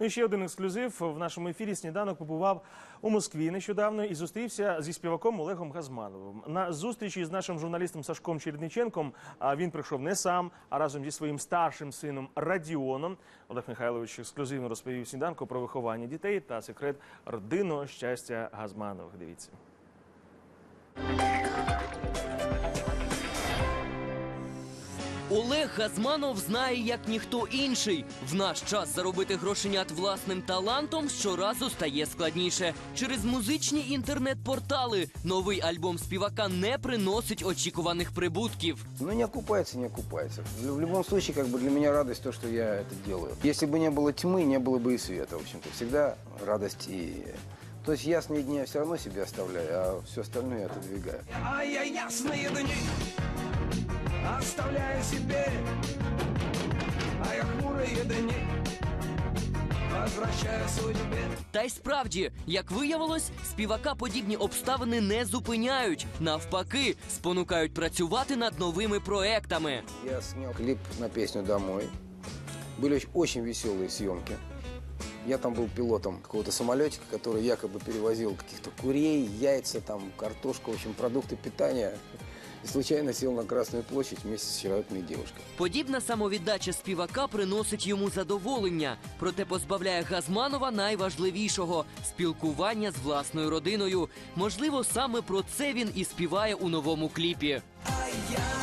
Ну і ще один ексклюзив в нашому ефірі. Сніданок побував у Москві нещодавно і зустрівся зі співаком Олегом Газмановим. На зустрічі з нашим журналістом Сашком Чередниченком. Він прийшов не сам, а разом зі своїм старшим сином Радіоном. Олег Михайлович ексклюзивно розповів сніданку про виховання дітей та секрет родинного щастя Газманових. Дивіться. Олег Газманов знає, як ніхто інший. В наш час заробити грошенят власним талантом щоразу стає складніше. Через музичні інтернет-портали новий альбом співака не приносить очікуваних прибутків. Ну, не окупается, не окупается. В в любом случае, как бы для меня радость то, что я это делаю. Если бы не было тьмы, не было бы и света, в общем-то. Всегда радость и... То есть ясные дни я все равно себе оставляю, а все остальное я отодвигаю. А я ясные дни оставляю себе, а я хмурые дни возвращаю судьбе. Та й справді, як виявилось, співака подібні обставини не зупиняють. Навпаки, спонукають працювати над новими проектами. Я снял клип на песню «Домой». Были оч- очень веселые съемки. Я там был пилотом какого-то самолетика, который якобы перевозил каких-то курей, яйца, там, картошку, в общем, продукты питания. И случайно сел на Красную площадь вместе с очаровательной девушкой. Подібна самовіддача співака приносить йому задоволення, проте позбавляє Газманова найважливішого спілкування з власною родиною. Можливо, саме про це він і співає у новому кліпі. А я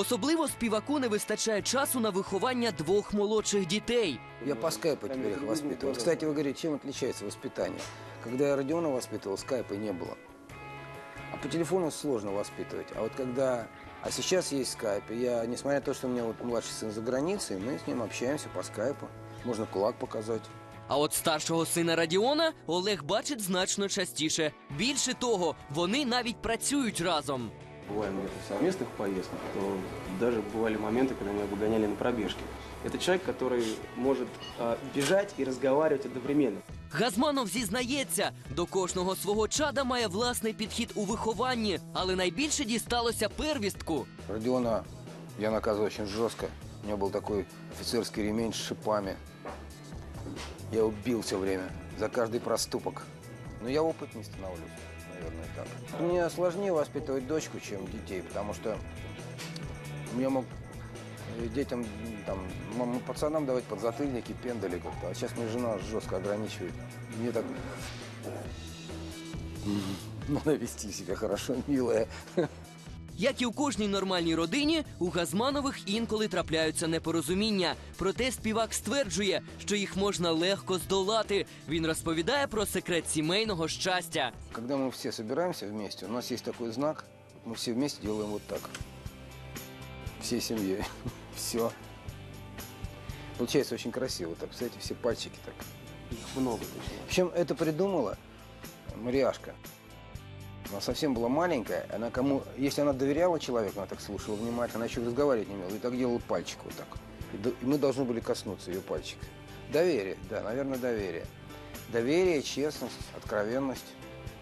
Особливо співаку не вистачає часу на виховання двох молодших дітей. Я по скайпу теперь их воспитываю. Вот, Кстати, вы говорите, чем отличается воспитание? Когда я Родиона воспитывал, скайпа не было. А по телефону сложно воспитывать. А вот когда... А сейчас есть скайп. И я, несмотря на то, что у меня вот младший сын за границей, мы с ним общаемся по скайпу. Можно кулак показать. А от старшого сина Радіона Олег бачить значно частіше. Більше того, вони навіть працюють разом. Бываем где-то в совместных поездках, то даже бывали моменты, когда меня выгоняли на пробежке. Это человек, который может а, бежать и разговаривать одновременно. Газманов зізнається, до кожного свого чада має власний підхід у вихованні, але найбільше дісталося первістку. Родиона я наказывал очень жестко. У него был такой офицерский ремень с шипами. Я его бил все время за каждый проступок. Но я опытнее становлюсь, наверное, так. Мне сложнее воспитывать дочку, чем детей, потому что я мог э, детям, там, пацанам давать подзатыльники, пендали как-то. А сейчас мне жена жестко ограничивает. Мне так... Надо вести себя хорошо, милая. Як і у кожній нормальній родині, у Газманових інколи трапляються непорозуміння. Проте співак стверджує, що їх можна легко здолати. Він розповідає про секрет сімейного щастя. Когда мы все собираемся вместе, у нас есть такой знак, мы все вместе делаем вот так. Всей семьей. Все. Получается очень красиво. Так, кстати, все пальчики так. Их много точнее. Причем это придумала Мариашка. Она совсем была маленькая. Она кому, если она доверяла человеку, она так слушала внимательно, она еще разговаривать не умела. И так делала пальчик вот так. И, мы должны были коснуться ее пальчика. Доверие, да, наверное, доверие. Доверие, честность, откровенность.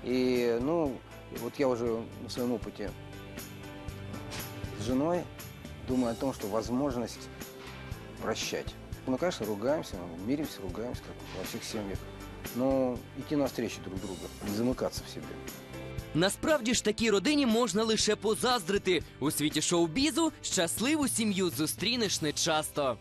И, ну, вот я уже на своем опыте с женой думаю о том, что возможность прощать. Мы, конечно, ругаемся, мы миримся, ругаемся, как во всех семьях. Но идти навстречу друг другу, не замыкаться в себе. Насправді ж такій родині можна лише позаздрити. У світі шоу-бізу щасливу сім'ю зустрінеш не часто.